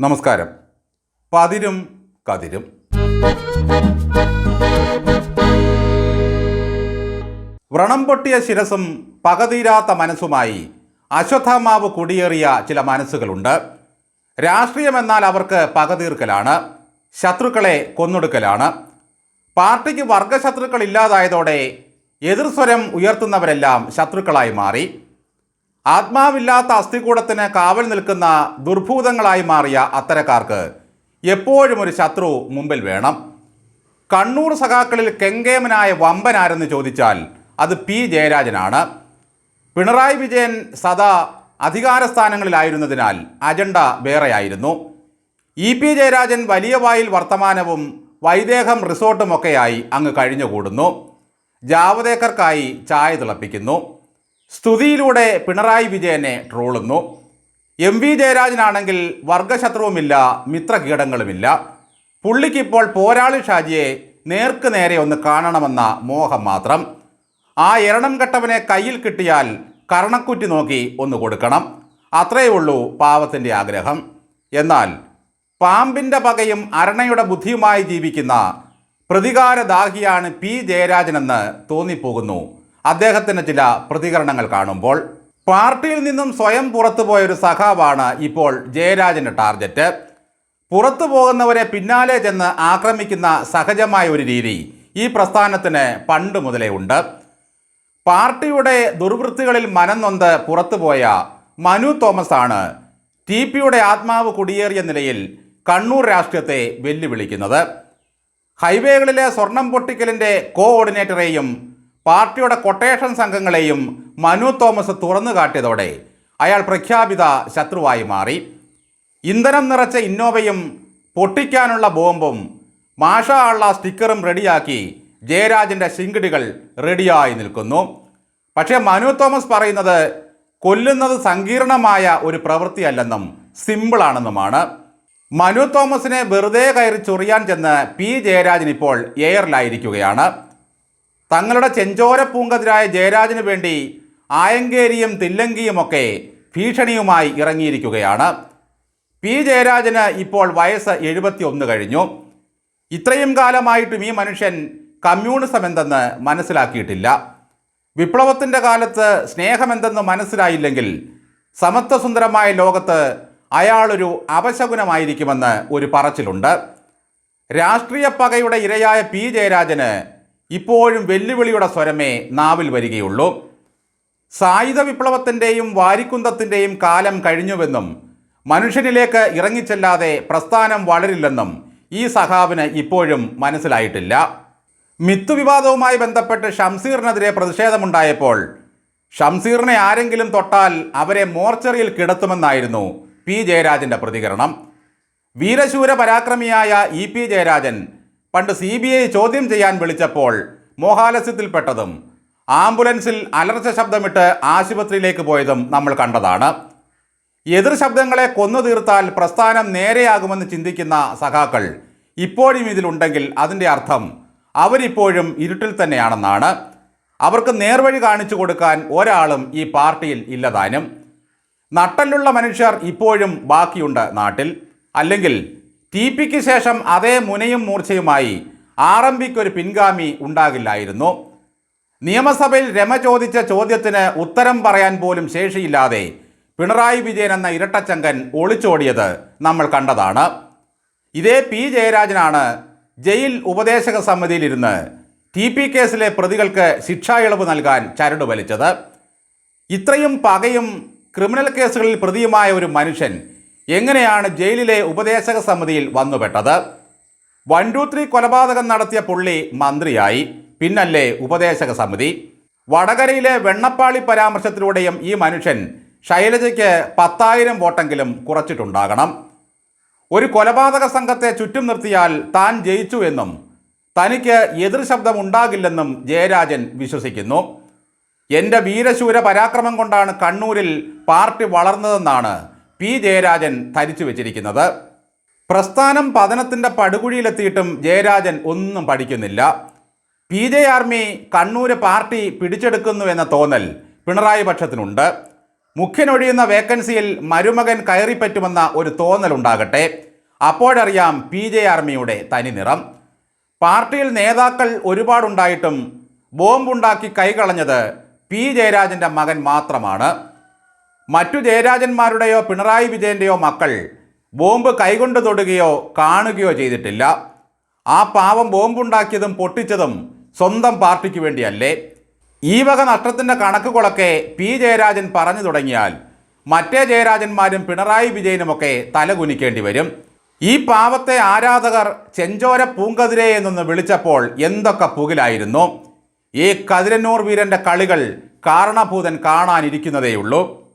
നമസ്കാരം. പതിരും കതിരും. വ്രണം പൊട്ടിയ ശിരസും പകതീരാത്ത മനസ്സുമായി അശ്വത്ഥമാവ് കുടിയേറിയ ചില മനസ്സുകളുണ്ട്. രാഷ്ട്രീയമെന്നാൽ അവർക്ക് പകതീർക്കലാണ് ശത്രുക്കളെ കൊന്നൊടുക്കലാണ്. പാർട്ടിക്ക് വർഗശത്രുക്കൾ ഇല്ലാതായതോടെ എതിർസ്വരം ഉയർത്തുന്നവരെല്ലാം ശത്രുക്കളായി മാറി. ആത്മാവില്ലാത്ത അസ്ഥികൂടത്തിന് കാവൽ നിൽക്കുന്ന ദുർഭൂതങ്ങളായി മാറിയ അത്തരക്കാർക്ക് എപ്പോഴും ഒരു ശത്രു മുമ്പിൽ വേണം. കണ്ണൂർ സഖാക്കളിൽ കെങ്കേമനായ വമ്പനാരെന്ന് ചോദിച്ചാൽ അത് പി ജയരാജനാണ്. പിണറായി വിജയൻ സദാ അധികാരസ്ഥാനങ്ങളിലായിരുന്നതിനാൽ അജണ്ട വേറെയായിരുന്നു. ഇ പി ജയരാജൻ വലിയ വായിൽ വർത്തമാനവും വൈദേഹം റിസോർട്ടുമൊക്കെയായി അങ്ങ് കഴിഞ്ഞുകൂടുന്നു. ജാവദേക്കർക്കായി ചായ തിളപ്പിക്കുന്നു. സ്തുതിയിലൂടെ പിണറായി വിജയനെ ട്രോളുന്നു. M V ജയരാജനാണെങ്കിൽ വർഗശത്രുവുമില്ല മിത്രകീടങ്ങളുമില്ല. പുള്ളിക്കിപ്പോൾ പോരാളി ഷാജിയെ നേർക്ക് നേരെ ഒന്ന് കാണണമെന്ന മോഹം മാത്രം. ആ എരണം കെട്ടവനെ കയ്യിൽ കിട്ടിയാൽ കർണക്കുറ്റി നോക്കി ഒന്ന് കൊടുക്കണം. അത്രയേ ഉള്ളൂ പാവത്തിന്റെ ആഗ്രഹം. എന്നാൽ പാമ്പിന്റെ പകയും അരണയുടെ ബുദ്ധിയുമായി ജീവിക്കുന്ന പ്രതികാരദാഹിയാണ് പി ജയരാജനെന്ന് തോന്നിപ്പോകുന്നു അദ്ദേഹത്തിന് ചില പ്രതികരണങ്ങൾ കാണുമ്പോൾ പാർട്ടിയിൽ നിന്നും സ്വയം പുറത്തുപോയ ഒരു സഖാവാണ് ഇപ്പോൾ ജയരാജന്റെ ടാർഗറ്റ് പുറത്തു പോകുന്നവരെ പിന്നാലെ ചെന്ന് ആക്രമിക്കുന്ന സഹജമായ ഒരു രീതി ഈ പ്രസ്ഥാനത്തിന് പണ്ട് മുതലേ ഉണ്ട്. പാർട്ടിയുടെ ദുർവൃത്തികളിൽ മനംനൊന്ത് പുറത്തുപോയ മനു തോമസ് ആണ് ടി പിയുടെ ആത്മാവ് കുടിയേറിയ നിലയിൽ കണ്ണൂർ രാഷ്ട്രീയത്തെ വെല്ലുവിളിക്കുന്നത്. ഹൈവേകളിലെ സ്വർണം പൊട്ടിക്കലിന്റെ കോഓർഡിനേറ്ററെയും പാർട്ടിയുടെ കൊട്ടേഷൻ സംഘങ്ങളെയും മനു തോമസ് തുറന്നു കാട്ടിയതോടെ അയാൾ പ്രഖ്യാപിത ശത്രുവായി മാറി. ഇന്ധനം നിറച്ച ഇന്നോവയും പൊട്ടിക്കാനുള്ള ബോംബും മാഷ ഉള്ള സ്റ്റിക്കറും റെഡിയാക്കി ജയരാജന്റെ ശിങ്കിടികൾ റെഡിയായി നിൽക്കുന്നു. പക്ഷേ മനു തോമസ് പറയുന്നത് കൊല്ലുന്നത് സങ്കീർണമായ ഒരു പ്രവൃത്തിയല്ലെന്നും സിമ്പിളാണെന്നുമാണ്. മനു തോമസിനെ വെറുതെ കയറി ചൊറിയാൻ ചെന്ന് പി ജയരാജൻ ഇപ്പോൾ എയറിലായിരിക്കുകയാണ്. തങ്ങളുടെ ചെഞ്ചോര പൂങ്കതിരായ ജയരാജന് വേണ്ടി ആയങ്കേരിയും തില്ലങ്കിയുമൊക്കെ ഭീഷണിയുമായി ഇറങ്ങിയിരിക്കുകയാണ്. പി ജയരാജന് ഇപ്പോൾ വയസ്സ് എഴുപത്തി ഒന്ന് കഴിഞ്ഞു. ഇത്രയും കാലമായിട്ടും ഈ മനുഷ്യൻ കമ്മ്യൂണിസം എന്തെന്ന് മനസ്സിലാക്കിയിട്ടില്ല. വിപ്ലവത്തിന്റെ കാലത്ത് സ്നേഹമെന്തെന്ന് മനസ്സിലായില്ലെങ്കിൽ സമത്വസുന്ദരമായ ലോകത്ത് അയാളൊരു അപശകുനമായിരിക്കുമെന്ന് ഒരു പറച്ചിലുണ്ട്. രാഷ്ട്രീയ പകയുടെ ഇരയായ പി ജയരാജന് ഇപ്പോഴും വെല്ലുവിളിയുടെ സ്വരമേ നാവിൽ വരികയുള്ളൂ. സായുധ വിപ്ലവത്തിന്റെയും വാരിക്കുന്തത്തിന്റെയും കാലം കഴിഞ്ഞുവെന്നും മനുഷ്യനിലേക്ക് ഇറങ്ങിച്ചെല്ലാതെ പ്രസ്ഥാനം വളരില്ലെന്നും ഈ സഖാവിന് ഇപ്പോഴും മനസ്സിലായിട്ടില്ല. മിത്തുവിവാദവുമായി ബന്ധപ്പെട്ട് ഷംസീറിനെതിരെ പ്രതിഷേധമുണ്ടായപ്പോൾ ഷംസീറിനെ ആരെങ്കിലും തൊട്ടാൽ അവരെ മോർച്ചറിയിൽ കിടത്തുമെന്നായിരുന്നു പി ജയരാജന്റെ പ്രതികരണം. വീരശൂര പരാക്രമിയായ ഇ പി ജയരാജൻ പണ്ട് സി ബി ഐ ചോദ്യം ചെയ്യാൻ വിളിച്ചപ്പോൾ മോഹാലസ്യത്തിൽപ്പെട്ടതും ആംബുലൻസിൽ അലർച്ച ശബ്ദമിട്ട് ആശുപത്രിയിലേക്ക് പോയതും നമ്മൾ കണ്ടതാണ്. എതിർ ശബ്ദങ്ങളെ കൊന്നു തീർത്താൽ പ്രസ്ഥാനം നേരെയാകുമെന്ന് ചിന്തിക്കുന്ന സഖാക്കൾ ഇപ്പോഴും ഇതിലുണ്ടെങ്കിൽ അതിന്റെ അർത്ഥം അവരിപ്പോഴും ഇരുട്ടിൽ തന്നെയാണെന്നാണ്. അവർക്ക് നേർവഴി കാണിച്ചു കൊടുക്കാൻ ഒരാളും ഈ പാർട്ടിയിൽ ഇല്ലതാനും നട്ടലുള്ള മനുഷ്യർ ഇപ്പോഴും ബാക്കിയുണ്ട് നാട്ടിൽ. അല്ലെങ്കിൽ ടി പിക്ക് ശേഷം അതേ മുനയും മൂർച്ചയുമായി ആർ എം പിക്ക് ഒരു പിൻഗാമി ഉണ്ടാകില്ലായിരുന്നു. നിയമസഭയിൽ രമ ചോദിച്ച ചോദ്യത്തിന് ഉത്തരം പറയാൻ പോലും ശേഷിയില്ലാതെ പിണറായി വിജയൻ എന്ന ഇരട്ടച്ചങ്കൻ ഒളിച്ചോടിയത് നമ്മൾ കണ്ടതാണ്. ഇതേ പി ജയരാജനാണ് ജയിൽ ഉപദേശക സമിതിയിലിരുന്ന് ടി പി കേസിലെ പ്രതികൾക്ക് ശിക്ഷാ ഇളവ് നൽകാൻ ചരട് വലിച്ചത്. ഇത്രയും പകയും ക്രിമിനൽ കേസുകളിൽ പ്രതിയുമായ ഒരു മനുഷ്യൻ എങ്ങനെയാണ് ജയിലിലെ ഉപദേശക സമിതിയിൽ വന്നുപെട്ടത്? വൺ ടു ത്രീ കൊലപാതകം നടത്തിയ പുള്ളി മന്ത്രിയായി. പിന്നല്ലേ ഉപദേശക സമിതി. വടകരയിലെ വെണ്ണപ്പാളി പരാമർശത്തിലൂടെയും ഈ മനുഷ്യൻ ശൈലജയ്ക്ക് പത്തായിരം വോട്ടെങ്കിലും കുറച്ചിട്ടുണ്ടാകണം. ഒരു കൊലപാതക സംഘത്തെ ചുറ്റും നിർത്തിയാൽ താൻ ജയിച്ചു എന്നും തനിക്ക് എതിർ ശബ്ദം ഉണ്ടാകില്ലെന്നും ജയരാജൻ വിശ്വസിക്കുന്നു. എന്റെ വീരശൂര പരാക്രമം കൊണ്ടാണ് കണ്ണൂരിൽ പാർട്ടി വളർന്നതെന്നാണ് പി. ജയരാജൻ ധരിച്ചു വച്ചിരിക്കുന്നത്. പ്രസ്ഥാനം പതനത്തിന്റെ പടുകുഴിയിലെത്തിയിട്ടും ജയരാജൻ ഒന്നും പഠിക്കുന്നില്ല. P. J. Army Kannur party പിടിച്ചെടുക്കുന്നു എന്ന തോന്നൽ പിണറായി പക്ഷത്തിനുണ്ട്. മുഖ്യനൊഴിയുന്ന വേക്കൻസിയിൽ മരുമകൻ കയറിപ്പറ്റുമെന്ന ഒരു തോന്നലുണ്ടാകട്ടെ അപ്പോഴറിയാം പി. ജെ. ആർമിയുടെ തനിനിറം പാർട്ടിയിൽ നേതാക്കൾ ഒരുപാടുണ്ടായിട്ടും ബോംബുണ്ടാക്കി കൈകളഞ്ഞത് പി. ജയരാജന്റെ മകൻ മാത്രമാണ്. മറ്റു ജയരാജന്മാരുടെയോ പിണറായി വിജയന്റെയോ മക്കൾ ബോംബ് കൈകൊണ്ട് തൊടുകയോ കാണുകയോ ചെയ്തിട്ടില്ല. ആ പാവം ബോംബുണ്ടാക്കിയതും പൊട്ടിച്ചതും സ്വന്തം പാർട്ടിക്ക് വേണ്ടിയല്ലേ? ഈ വക നഷ്ടത്തിന്റെ കണക്കുകളൊക്കെ പി ജയരാജൻ പറഞ്ഞു തുടങ്ങിയാൽ മറ്റേ ജയരാജന്മാരും പിണറായി വിജയനുമൊക്കെ തലകുനിക്കേണ്ടി വരും. ഈ പാവത്തെ ആരാധകർ ചെഞ്ചോര പൂങ്കതിരെ എന്നൊന്ന് വിളിച്ചപ്പോൾ എന്തൊക്കെ പുകിലായിരുന്നു? ഈ കതിരന്നൂർ വീരന്റെ കളികൾ കാരണഭൂതൻ കാണാനിരിക്കുന്നതേയുള്ളൂ.